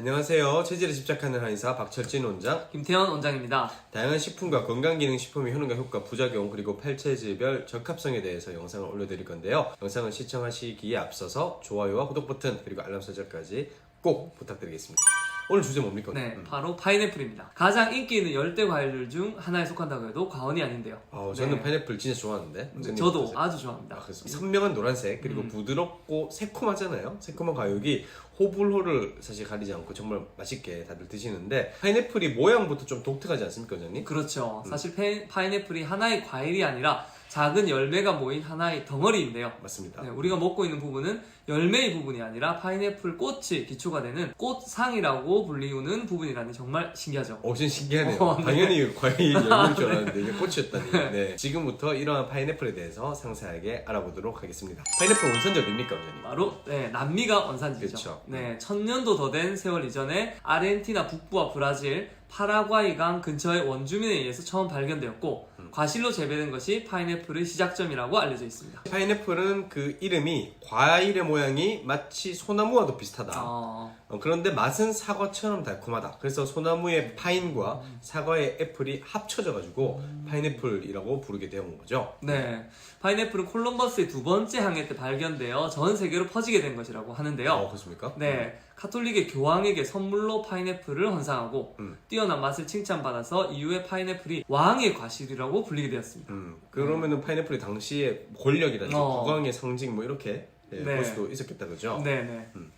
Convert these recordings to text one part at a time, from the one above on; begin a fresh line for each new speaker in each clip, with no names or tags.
안녕하세요. 체질에 집착하는 한의사 박철진 원장.
김태현 원장입니다.
다양한 식품과 건강기능식품의 효능과 효과, 부작용 그리고 팔체질별 적합성에 대해서 영상을 올려드릴 건데요. 영상을 시청하시기에 앞서서 좋아요와 구독 버튼 그리고 알람 설정까지 꼭 부탁드리겠습니다. 오늘 주제 뭡니까?
네,
음.
바로 파인애플입니다. 가장 인기 있는 열대 과일들 중 하나에 속한다고 해도 과언이 아닌데요.
아, 저는
네.
파인애플 진짜 좋아하는데. 원장님
저도
어떠세요?
아주 좋아합니다.
아, 그래서 선명한 노란색 그리고
음.
부드럽고 새콤하잖아요. 새콤한 과육이 호불호를 사실 가리지 않고 정말 맛있게 다들 드시는데 파인애플이 모양부터 좀 독특하지 않습니까, 원장님?
그렇죠.
음.
사실 페- 파인애플이 하나의 과일이 아니라 작은 열매가 모인 하나의 덩어리인데요.
맞습니다.
네, 우리가 먹고 있는 부분은 열매의 부분이 아니라 파인애플 꽃이 기초가 되는 꽃상이라고 불리우는 부분이라니 정말 신기하죠.
어, 진 신기하네요.
어, 네.
당연히 과일 열매인 줄 알았는데 이게 꽃이었다니. 네. 지금부터 이러한 파인애플에 대해서 상세하게 알아보도록 하겠습니다. 파인애플 원산지 어딥니까, 원장님?
바로 네, 남미가 원산지죠.
그렇죠.
네, 천년도 더 된 세월 이전에 아르헨티나 북부와 브라질, 파라과이강 근처의 원주민에 의해서 처음 발견되었고
음.
과실로 재배된 것이 파인애플의 시작점이라고 알려져 있습니다.
파인애플은 그 이름이 과일의 모양이 마치 소나무와도 비슷하다.
어,
어, 그런데 맛은 사과처럼 달콤하다. 그래서 소나무의 파인과 사과의 애플이 합쳐져가지고 파인애플이라고 부르게 되온 거죠.
네, 파인애플은 콜럼버스의 두 번째 항해 때 발견되어 전 세계로 퍼지게 된 것이라고 하는데요.
어, 그렇습니까?
네, 카톨릭의 교황에게 선물로 파인애플을 헌상하고
음.
뛰어난 맛을 칭찬받아서 이후에 파인애플이 왕의 과실이라고 불리게 되었습니다.
음, 그러면은 파인애플이 당시에 권력이라든지
어.
국왕의 상징 뭐 이렇게 예,
네.
볼 수도 있었겠다 그죠?
네네.
음.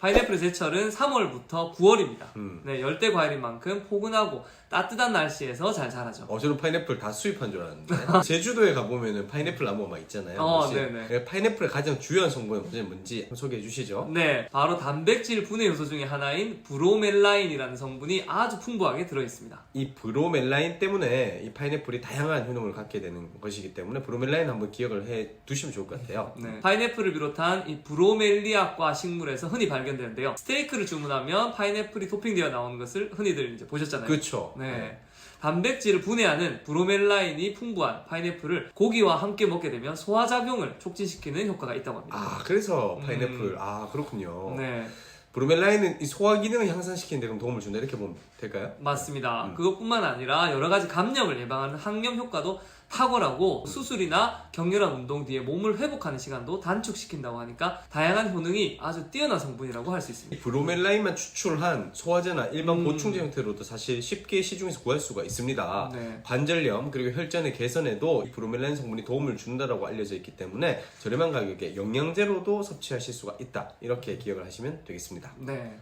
파인애플의 제철은 3월부터 9월입니다.
음.
네, 열대 과일인 만큼 포근하고 따뜻한 날씨에서 잘 자라죠.
어, 저는 파인애플 다 수입한 줄 알았는데 제주도에 가보면은 파인애플 나무가 막 있잖아요.
어,
혹시
네네.
예, 파인애플의 가장 주요한 성분은 뭔지- 소개해 주시죠.
네, 바로 단백질 분해 요소 중에 하나인 브로멜라인이라는 성분이 아주 풍부하게 들어 있습니다.
이 브로멜라인 때문에 이 파인애플이 다양한 효능을 갖게 되는 것이기 때문에 브로멜라인 한번 기억을 해 두시면 좋을 것 같아요.
네, 파인애플을 비롯한 이 브로멜리아과 식물에서 흔히 발견 되는데요. 스테이크를 주문하면 파인애플이 토핑되어 나오는 것을 흔히들 이제 보셨잖아요.
그렇죠.
네. 단백질을 분해하는 브로멜라인이 풍부한 파인애플을 고기와 함께 먹게 되면 소화작용을 촉진시키는 효과가 있다고 합니다.
아 그래서
음.
파인애플 아 그렇군요.
네,
브로멜라인은 이 소화 기능을 향상시키는 데 그럼 도움을 준다 이렇게 보면 될까요?
맞습니다.
음.
그것뿐만 아니라 여러 가지 감염을 예방하는 항염 효과도 탁월하고 수술이나 격렬한 운동 뒤에 몸을 회복하는 시간도 단축시킨다고 하니까 다양한 효능이 아주 뛰어난 성분이라고 할 수 있습니다.
이 브로멜라인만 추출한 소화제나 일반
음.
보충제 형태로도 사실 쉽게 시중에서 구할 수가 있습니다.
네.
관절염 그리고 혈전의 개선에도 이 브로멜라인 성분이 도움을 준다라고 알려져 있기 때문에 저렴한 가격에 영양제로도 섭취하실 수가 있다 이렇게 기억을 하시면 되겠습니다.
네.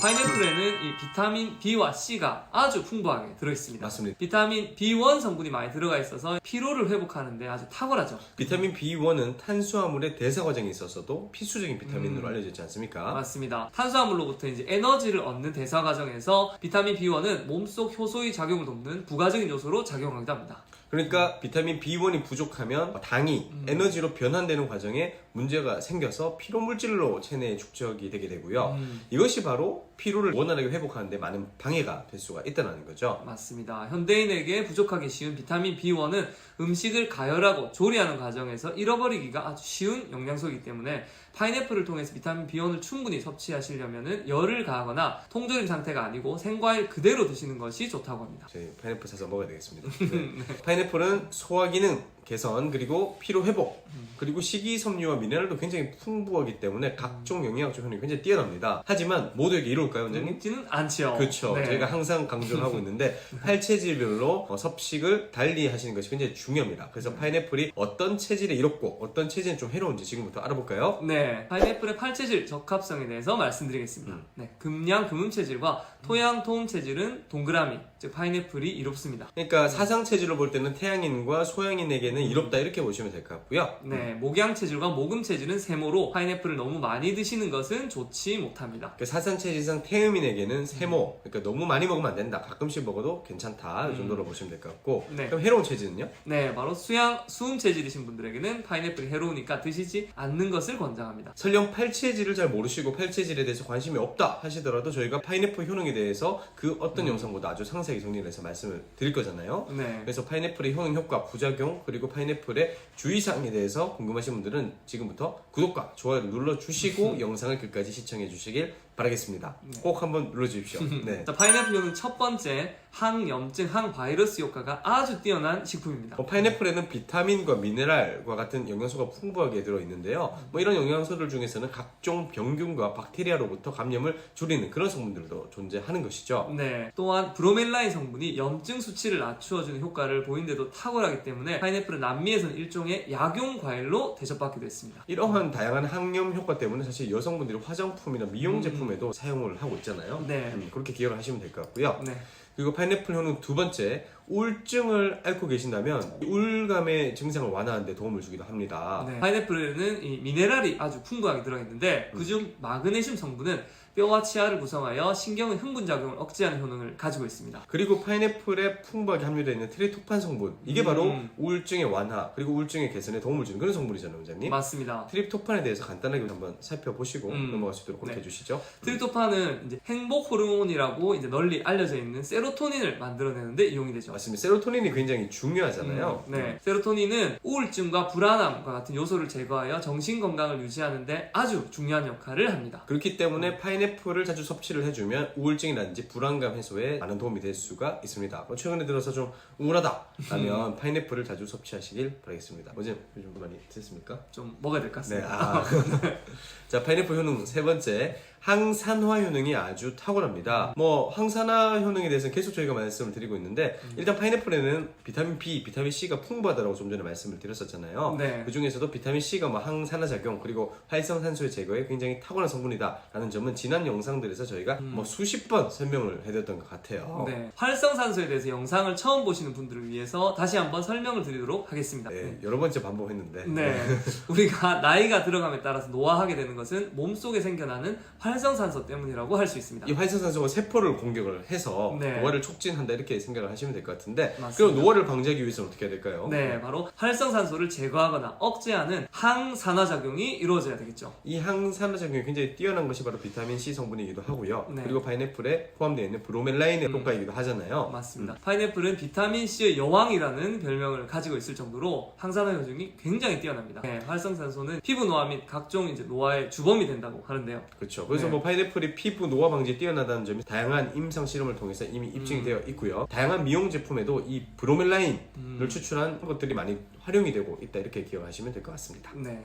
파인애플에는 이 비타민 B와 C가 아주 풍부하게 들어있습니다.
맞습니다.
비타민 B1 성분이 많이 들어가 있어서 피로를 회복하는데 아주 탁월하죠.
비타민 B1은 탄수화물의 대사 과정에 있어서도 필수적인 비타민으로
음.
알려져 있지 않습니까?
맞습니다. 탄수화물로부터 이제 에너지를 얻는 대사 과정에서 비타민 B1은 몸속 효소의 작용을 돕는 부가적인 요소로 작용하기도 합니다.
그러니까 비타민 B1이 부족하면 당이
음.
에너지로 변환되는 과정에 문제가 생겨서 피로 물질로 체내에 축적이 되게 되고요.
음,
이것이 바로 피로를 원활하게 회복하는데 많은 방해가 될 수가 있다는 거죠.
맞습니다. 현대인에게 부족하기 쉬운 비타민 B1은 음식을 가열하고 조리하는 과정에서 잃어버리기가 아주 쉬운 영양소이기 때문에 파인애플을 통해서 비타민 B1을 충분히 섭취하시려면 열을 가하거나 통조림 상태가 아니고 생과일 그대로 드시는 것이 좋다고 합니다.
저희 파인애플 사서 먹어야 되겠습니다. 네. 파인애플 은 소화 기능 개선 그리고 피로 회복 그리고 식이섬유와 미네랄도 굉장히 풍부하기 때문에 각종 영양소 효능이 굉장히 뛰어납니다. 하지만 모두에게 이룰까요, 원장님?
먹지는 않지요.
그렇죠.
네.
저희가 항상 강조를 하고 있는데 팔체질별로 어, 섭식을 달리 하시는 것이 굉장히 중요합니다. 그래서 파인애플이 어떤 체질에 이롭고 어떤 체질에 좀 해로운지 지금부터 알아볼까요?
네, 파인애플의 팔체질 적합성에 대해서 말씀드리겠습니다.
음.
네, 금양 금음 체질과 토양 토음 체질은 동그라미, 즉 파인애플이 이롭습니다.
그러니까 사상 체질로 볼 때는 태양인과 소양인에게는 이롭다 이렇게 보시면 될 것 같고요.
네, 목양 체질과 모금 체질은 세모로 파인애플을 너무 많이 드시는 것은 좋지 못합니다.
그 사상 체질상 태음인에게는 세모, 그러니까 너무 많이 먹으면 안 된다. 가끔씩 먹어도 괜찮다. 이
음.
정도로 보시면 될 것 같고.
네.
그럼 해로운 체질은요?
네, 바로 수양 수음 체질이신 분들에게는 파인애플이 해로우니까 드시지 않는 것을 권장합니다.
설령 팔체질을 잘 모르시고 팔체질에 대해서 관심이 없다 하시더라도 저희가 파인애플 효능에 대해서 그 어떤 영상보다 아주 상세하게 정리를 해서 말씀을 드릴 거잖아요.
네,
그래서 파인애플의 효능 효과, 부작용, 그리고 파인애플의 주의사항에 대해서 궁금하신 분들은 지금부터 구독과 좋아요를 눌러주시고 영상을 끝까지 시청해 주시길 바라겠습니다.
네.
꼭 한번 눌러주십시오. 네.
자, 파인애플효는 첫 번째 항염증, 항바이러스 효과가 아주 뛰어난 식품입니다.
뭐 파인애플에는 비타민과 미네랄과 같은 영양소가 풍부하게 들어있는데요. 뭐 이런 영양소들 중에서는 각종 병균과 박테리아로부터 감염을 줄이는 그런 성분들도 존재하는 것이죠.
네. 또한 브로멜라인 성분이 염증 수치를 낮추어주는 효과를 보이는데도 탁월하기 때문에 파인애플은 남미에서는 일종의 약용 과일로 대접받기도 했습니다.
이러한 다양한 항염 효과 때문에 사실 여성분들이 화장품이나 미용
음.
제품에도 사용을 하고 있잖아요.
네.
음, 그렇게 기억을 하시면 될 것 같고요.
네.
그리고 파인애플 효능 두 번째, 우울증을 앓고 계신다면 우울감의 증상을 완화하는 데 도움을 주기도 합니다.
네. 파인애플에는 이 미네랄이 아주 풍부하게 들어있는데 그중 마그네슘 성분은 뼈와 치아를 구성하여 신경의 흥분 작용을 억제하는 효능을 가지고 있습니다.
그리고 파인애플에 풍부하게 함유되어 있는 트리토판 성분 이게 바로
음.
우울증의 완화 그리고 우울증의 개선에 도움을 주는 그런 성분이잖아요, 원장님.
맞습니다.
트립토판에 대해서 간단하게 한번 살펴보시고
음.
넘어갈 수 있도록 그렇게
네.
해주시죠.
트리토판은 이제 행복 호르몬이라고 이제 널리 알려져 있는 세로토닌을 만들어내는데 이용이 되죠.
맞습니다. 세로토닌이 굉장히 중요하잖아요.
음, 네. 세로토닌은 우울증과 불안함과 같은 요소를 제거하여 정신 건강을 유지하는데 아주 중요한 역할을 합니다.
그렇기 때문에 파인애플을 자주 섭취를 해주면 우울증이라든지 불안감 해소에 많은 도움이 될 수가 있습니다. 뭐 최근에 들어서 좀 우울하다 라면 파인애플을 자주 섭취하시길 바라겠습니다. 어제 요즘 많이 드셨습니까?
좀 먹어야 될것
네.
같습니다.
아. 자, 파인애플 효능 세 번째. 항산화 효능이 아주 탁월합니다. 뭐 항산화 효능에 대해서는 계속 저희가 말씀을 드리고 있는데 일단 파인애플에는 비타민 B, 비타민 C가 풍부하다고 좀 전에 말씀을 드렸었잖아요.
네.
그 중에서도 비타민 C가 뭐 항산화 작용 그리고 활성산소의 제거에 굉장히 탁월한 성분이다라는 점은 지난 영상들에서 저희가 뭐 수십 번 설명을 해드렸던 것 같아요.
음. 네. 활성산소에 대해서 영상을 처음 보시는 분들을 위해서 다시 한번 설명을 드리도록 하겠습니다.
네, 여러 번째 반복했는데
네. 우리가 나이가 들어감에 따라서 노화하게 되는 것은 몸 속에 생겨나는 활성산소 때문이라고 할 수 있습니다.
이 활성산소가 세포를 공격을 해서
네.
노화를 촉진한다 이렇게 생각을 하시면 될 것 같 은데
맞습니다.
그럼 노화를 방지하기 위해서는 어떻게 해야 될까요?
네, 바로 활성산소를 제거하거나 억제하는 항산화 작용이 이루어져야 되겠죠.
이 항산화 작용이 굉장히 뛰어난 것이 바로 비타민 C 성분이기도 하고요.
네.
그리고 파인애플에 포함되어 있는 브로멜라인의
음.
효과이기도 하잖아요.
맞습니다. 파인애플은 비타민 C의 여왕이라는 별명을 가지고 있을 정도로 항산화 효능이 굉장히 뛰어납니다. 네, 활성산소는 피부 노화 및 각종 이제 노화의 주범이 된다고 하는데요.
그렇죠. 그래서
네.
뭐 파인애플이 피부 노화 방지에 뛰어나다는 점이 다양한 임상 실험을 통해서 이미 입증이
음.
되어 있고요. 다양한 미용 제품 에도 이 브로멜라인을
음.
추출한 것들이 많이 활용이 되고 있다 이렇게 기억하시면 될 것 같습니다.
네.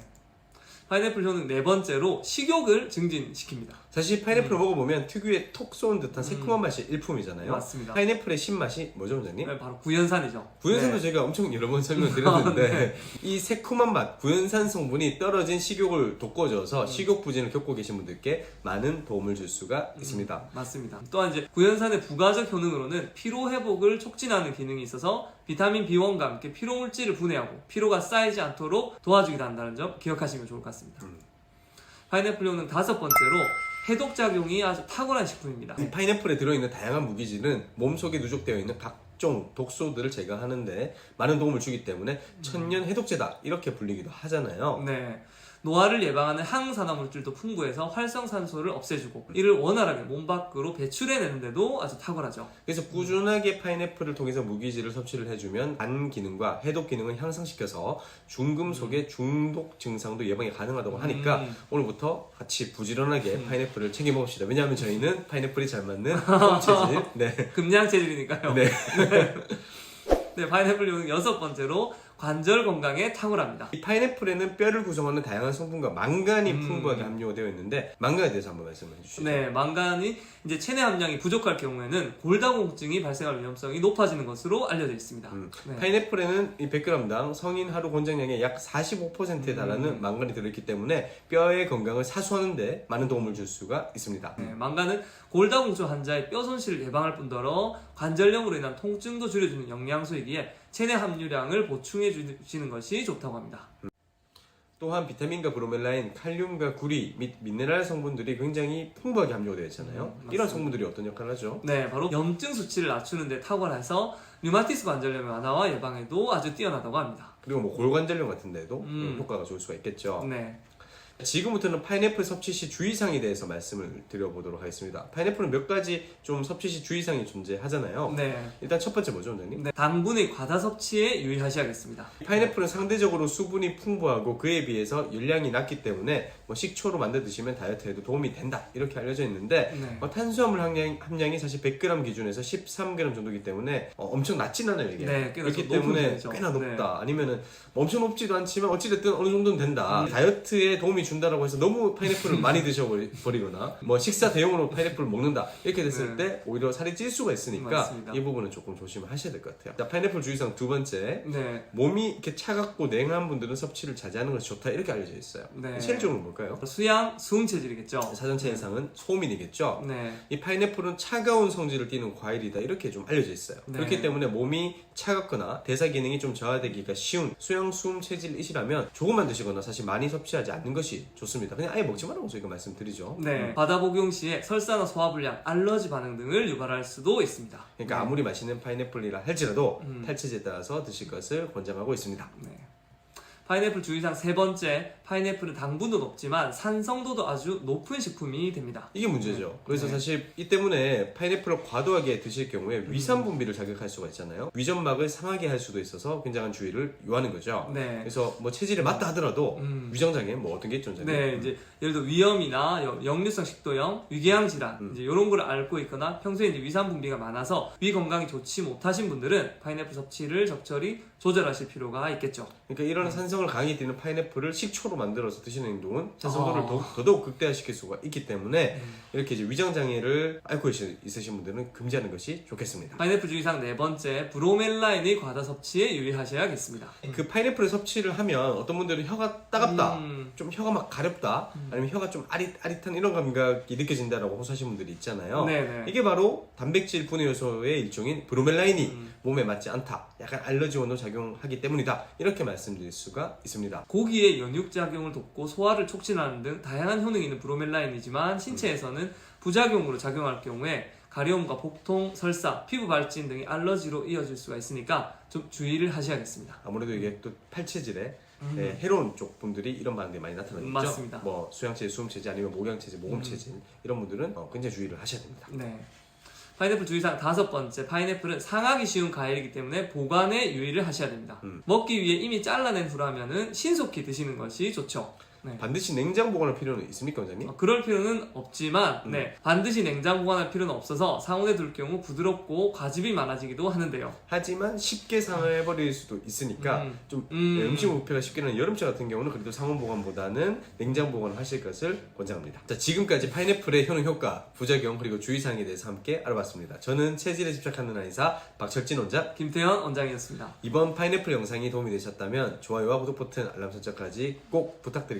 파인애플 효능 네 번째로 식욕을 증진시킵니다.
사실 파인애플을 먹어보면 특유의 톡 쏘는 듯한 새콤한 맛이 일품이잖아요.
음. 맞습니다.
파인애플의 신맛이 뭐죠, 원장님?
네, 바로 구연산이죠.
구연산도
네.
제가 엄청 여러 번 설명드렸는데 이 새콤한 맛, 구연산 성분이 떨어진 식욕을 돋궈줘서 식욕 부진을 겪고 계신 분들께 많은 도움을 줄 수가 있습니다.
맞습니다. 또한 이제 구연산의 부가적 효능으로는 피로 회복을 촉진하는 기능이 있어서 비타민 B1과 함께 피로 물질을 분해하고 피로가 쌓이지 않도록 도와주기도 한다는 점 기억하시면 좋을 것 같습니다.
음.
파인애플 효능 다섯 번째로 해독 작용이 아주 탁월한 식품입니다.
이 파인애플에 들어있는 다양한 무기질은 몸속에 누적되어 있는 각종 독소들을 제거하는데 많은 도움을 주기 때문에 천년 해독제다 이렇게 불리기도 하잖아요.
네. 노화를 예방하는 항산화 물질도 풍부해서 활성산소를 없애주고 이를 원활하게 몸 밖으로 배출해내는데도 아주 탁월하죠.
그래서 꾸준하게 파인애플을 통해서 무기질을 섭취를 해주면 간 기능과 해독 기능을 향상시켜서 중금속의 중독 증상도 예방이 가능하다고 하니까
음.
오늘부터 같이 부지런하게 파인애플을 챙겨 먹읍시다. 왜냐하면 저희는 파인애플이 잘 맞는 홈체질. 네.
금양 체질이니까요.
네.
네, 파인애플 효능 여섯 번째로 관절 건강에 탁월합니다.
이 파인애플에는 뼈를 구성하는 다양한 성분과 망간이
음.
풍부하게 함유되어 있는데 망간에 대해서 한번 말씀해 주시죠.
네, 망간이 이제 체내 함량이 부족할 경우에는 골다공증이 발생할 위험성이 높아지는 것으로 알려져 있습니다.
음.
네.
파인애플에는 이 100g당 성인 하루 권장량의 약 45%에 달하는
음.
망간이 들어있기 때문에 뼈의 건강을 사수하는데 많은 도움을 줄 수가 있습니다.
네, 망간은 골다공증 환자의 뼈 손실을 예방할 뿐더러 관절염으로 인한 통증도 줄여주는 영양소이기에 체내 함유량을 보충해 주시는 것이 좋다고 합니다.
또한 비타민과 브로멜라인, 칼륨과 구리 및 미네랄 성분들이 굉장히 풍부하게 함유되어 있잖아요.
음.
이런 성분들이 어떤 역할을 하죠?
네, 바로 염증 수치를 낮추는 데 탁월해서 류마티스 관절염 완화와 예방에도 아주 뛰어나다고 합니다.
그리고 뭐 골관절염 같은 데도
음.
효과가 좋을 수가 있겠죠.
네.
지금부터는 파인애플 섭취 시 주의사항에 대해서 말씀을 드려보도록 하겠습니다. 파인애플은 몇 가지 좀 섭취 시 주의사항이 존재하잖아요.
네.
일단 첫 번째 뭐죠, 원장님?
네. 당분의 과다 섭취에 유의하셔야겠습니다.
파인애플은 상대적으로 수분이 풍부하고 그에 비해서 열량이 낮기 때문에 뭐 식초로 만들 드시면 다이어트에도 도움이 된다 이렇게 알려져 있는데
네.
뭐 탄수화물 함량, 함량이 사실 100g 기준에서 13g 정도기 때문에 어, 엄청 낮진 않아요 이게
네,
그렇기 때문에
편이죠.
꽤나 높다
네.
아니면은 뭐 엄청 높지도 않지만 어찌됐든 어느 정도는 된다
음.
다이어트에 도움이 준다라고 해서 너무 파인애플을 많이 드셔버리거나 뭐 식사 대용으로 파인애플을 먹는다 이렇게 됐을
네.
때 오히려 살이 찔 수가 있으니까
맞습니다.
이 부분은 조금 조심하셔야 될 것 같아요 자, 파인애플 주의사항 두 번째
네.
몸이 이렇게 차갑고 냉한 분들은 섭취를 자제하는 것이 좋다 이렇게 알려져 있어요.
네.
체질적으로 뭘까요?
수양, 수응 체질이겠죠.
사전체인상은 소민이겠죠.
네.
이 파인애플은 차가운 성질을 띠는 과일이다 이렇게 좀 알려져 있어요.
네.
그렇기 때문에 몸이 차갑거나 대사 기능이 좀 저하되기가 쉬운 수영 수음 체질이시라면 조금만 드시거나 사실 많이 섭취하지 않는 것이 좋습니다. 그냥 아예 먹지 말라고 저희가 말씀드리죠.
네. 바다 복용 시에 설사나 소화불량, 알러지 반응 등을 유발할 수도 있습니다.
그러니까
네.
아무리 맛있는 파인애플이라 할지라도
음.
탈체제에 따라서 드실 것을 권장하고 있습니다.
네. 파인애플 주의사항 세 번째, 파인애플은 당분도 높지만 산성도도 아주 높은 식품이 됩니다.
이게 문제죠. 그래서
네.
사실 이 때문에 파인애플을 과도하게 드실 경우에 위산 분비를 자극할 수가 있잖아요. 위점막을 상하게 할 수도 있어서 굉장한 주의를 요하는 거죠.
네.
그래서 뭐 체질에 맞다 하더라도
음.
위장장애 뭐 어떤 게 있죠, 원장님?
네, 이제 예를 들어 위염이나 여- 역류성 식도염, 위궤양 질환
음.
이제 이런 걸 앓고 있거나 평소에 이제 위산 분비가 많아서 위 건강이 좋지 못하신 분들은 파인애플 섭취를 적절히 조절하실 필요가 있겠죠.
그러니까 이런 산성을 강하게 띠는 파인애플을 식초로 만들어서 드시는 행동은 산성도를
아.
더욱, 더더욱 극대화시킬 수가 있기 때문에
음.
이렇게 이제 위장 장애를 앓고 있으- 있으신 분들은 금지하는 것이 좋겠습니다.
파인애플 주의사항 네 번째, 브로멜라인의 과다 섭취에 유의하셔야겠습니다.
그 파인애플을 섭취를 하면 어떤 분들은 혀가 따갑다.
음,
좀 혀가 막 가렵다 아니면 혀가 좀 아릿 아릿한 이런 감각이 느껴진다라고 호소하시는 분들이 있잖아요
네네.
이게 바로 단백질 분해 요소의 일종인 브로멜라인이
음.
몸에 맞지 않다 약간 알러지 원도 작용 하기 때문이다 이렇게 말씀드릴 수가 있습니다
고기의 연육 작용을 돕고 소화를 촉진하는 등 다양한 효능이 있는 브로멜라인이지만 신체에서는 부작용으로 작용할 경우에 가려움과 복통, 설사, 피부 발진 등의 알러지로 이어질 수가 있으니까 좀 주의를 하셔야겠습니다.
아무래도 이게 또 팔체질에
음.
예, 해로운 쪽 분들이 이런 반응이 많이 나타나죠
음, 맞습니다.
뭐 수양체질, 수음체질 아니면 목양체질, 모금체질 이런 분들은 어, 굉장히 주의를 하셔야 됩니다
네. 파인애플 주의사항 다섯 번째, 파인애플은 상하기 쉬운 과일이기 때문에 보관에 유의를 하셔야 됩니다.
음.
먹기 위해 이미 잘라낸 후라면은 신속히 드시는 것이 좋죠. 네.
반드시 냉장 보관할 필요는 있습니까 원장님?
어, 그럴 필요는 없지만,
음.
네. 반드시 냉장 보관할 필요는 없어서 상온에 둘 경우 부드럽고 과즙이 많아지기도 하는데요.
하지만 쉽게 상해버릴 수도 있으니까
음.
좀
음.
네, 음식 부패가 쉽게 나는 여름철 같은 경우는 그래도 상온 보관보다는 냉장 보관을 하실 것을 권장합니다. 자, 지금까지 파인애플의 효능 효과, 부작용 그리고 주의사항에 대해서 함께 알아봤습니다. 저는 체질에 집착하는 한의사 박철진 원장.
김태현 원장이었습니다.
이번 파인애플 영상이 도움이 되셨다면 좋아요와 구독 버튼, 알람 설정까지 꼭 부탁드리